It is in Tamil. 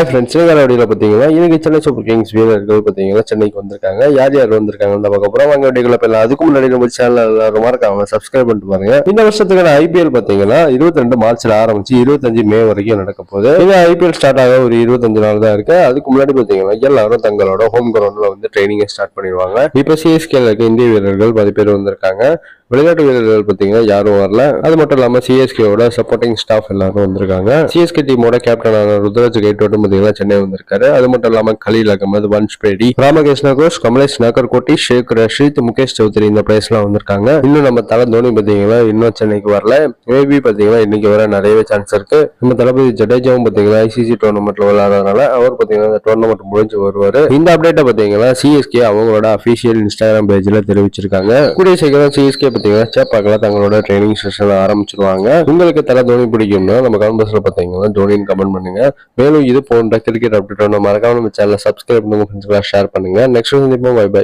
ஹாய் ஃப்ரெண்ட்ஸ் இந்த பார்த்தீங்கன்னா இன்னைக்கு சென்னை சூப்பர் கிங்ஸ் வீரர்கள் பார்த்தீங்கன்னா சென்னைக்கு வந்திருக்காங்க. யார் யார் வந்திருக்காங்க பார்க்க போகிறோம் வாங்க வீடியோக்குள்ள போயிடலாம். அதுக்கு முன்னாடி நம்ம சேனல் எல்லாரும் இருக்காங்க. சப்ஸ்கிரைப் பண்ணிட்டு பாருங்க. இந்த வருஷத்துக்கான ஐபிஎல் பார்த்தீங்கன்னா இருபத்தி ரெண்டு மார்ச்ல ஆரம்பிச்சு இருபத்தஞ்சு மே வரைக்கும் நடக்க போகுது. இது ஐபிஎல் ஸ்டார்ட் ஆக ஒரு இருபத்தஞ்சு நாள் தான் இருக்கு. அதுக்கு முன்னாடி பார்த்தீங்கன்னா எல்லாரும் தங்களோட ஹோம் கிரவுண்ட்ல வந்து ட்ரைனிங்கை ஸ்டார்ட் பண்ணிடுவாங்க. இப்போ சிஎஸ்கேல இருக்க இந்திய வீரர்கள் பதி பேர் வந்திருக்காங்க. விளையாட்டு வீரர்கள் பார்த்தீங்கன்னா யாரும் வரல. அது மட்டும் இல்லாமல் சிஎஸ்கேவோட சப்போர்ட்டிங் ஸ்டாஃப் எல்லாரும் வந்திருக்காங்க. சிஎஸ்கே டீமோட கேப்டனான ருத்ராஜ் கைட்டோட்டும் பார்த்தீங்கன்னா சென்னை வந்திருக்காரு. அது மட்டும் இல்லாமல் கலீல் அகமது வன்ஷ் பேடி ராமகிருஷ்ண கோஷ் கமலேஷ் நாகர்கோட்டி ஷேக் ரஷீத் முகேஷ் சௌத்ரி இந்த பிளேஸ்லாம் வந்திருக்காங்க. இன்னும் நம்ம தலை தோனி பார்த்தீங்கன்னா இன்னும் சென்னைக்கு வரல. மேபி பார்த்தீங்கன்னா இன்னைக்கு வர நிறையவே சான்ஸ் இருக்கு. நம்ம தளபதி ஜடேஜாவும் பார்த்தீங்கன்னா ஐசிசி டோர்னமெண்ட்ல விளையாடுறதுனால அவர் பார்த்தீங்கன்னா இந்த டோர்னமெண்ட் முடிஞ்சு வருவார். இந்த அப்டேட்டை பார்த்தீங்கன்னா சிஎஸ்கே அவங்களோட அஃபீஷியல் இன்ஸ்டாகிராம் பேஜில் தெரிவிச்சிருக்காங்க. கூடிய சீக்கிரம் சிஎஸ்கே பார்த்தீங்கன்னா சேப்பாக்கில் தங்களோட ட்ரைனிங் செஷன் ஆரம்பிச்சிருவாங்க. உங்களுக்கு தலை தோனி பிடிக்கும்னா நம்ம கமெண்ட் பாக்ஸ்ல பார்த்தீங்கன்னா தோனின்னு கமெண்ட் பண்ணுங்க. மேலும் இது போன்ற கிரிக்கெட் அப்டேட் மறக்காம நம்ம சேனலை சப்ஸ்கிரைப் பண்ணுங்க ஷேர் பண்ணுங்க. நெக்ஸ்ட் சந்திப்போம். By by